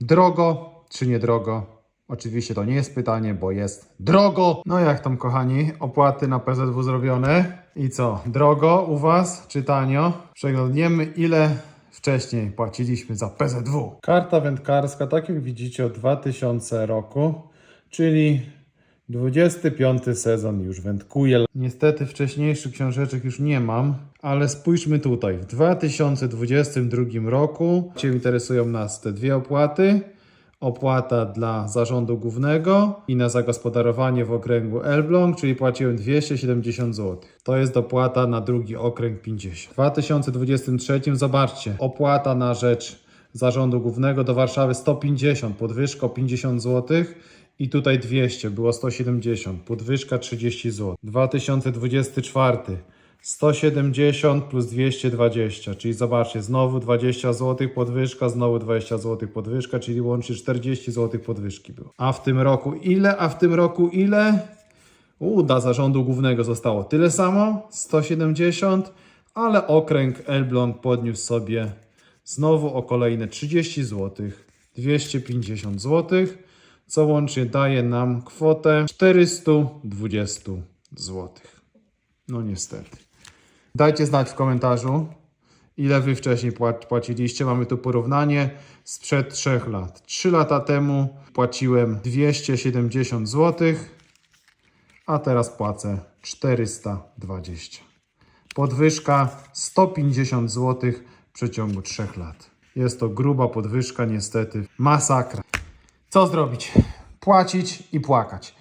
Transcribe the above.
Drogo czy niedrogo? Oczywiście to nie jest pytanie, bo jest drogo. No jak tam, kochani, opłaty na PZW zrobione? I co, drogo u Was czy tanio? Przeglądniemy, ile wcześniej płaciliśmy za PZW. Karta wędkarska, tak jak widzicie, od 2000 roku, czyli 25 sezon już wędkuję. Niestety wcześniejszych książeczek już nie mam, ale spójrzmy tutaj. W 2022 roku Cię interesują nas te dwie opłaty. Opłata dla zarządu głównego i na zagospodarowanie w okręgu Elbląg, czyli płaciłem 270 zł. To jest opłata na drugi okręg 50. W 2023 zobaczcie, opłata na rzecz zarządu głównego do Warszawy 150, podwyżka o 50 zł i tutaj 200, było 170, podwyżka 30 zł. 2024 170 plus 220, czyli zobaczcie, znowu 20 zł podwyżka, znowu 20 zł podwyżka, czyli łącznie 40 zł podwyżki było. A w tym roku ile? A w tym roku ile? U, dla zarządu głównego zostało tyle samo, 170, ale okręg Elbląg podniósł sobie znowu o kolejne 30 zł, 250 zł, co łącznie daje nam kwotę 420 zł. No niestety. Dajcie znać w komentarzu, ile wy wcześniej pła- płaciliście. Mamy tu porównanie sprzed 3 lat. 3 lata temu płaciłem 270 zł, a teraz płacę 420. Podwyżka 150 zł w przeciągu 3 lat. Jest to gruba podwyżka, niestety. Masakra. Co zrobić? Płacić i płakać.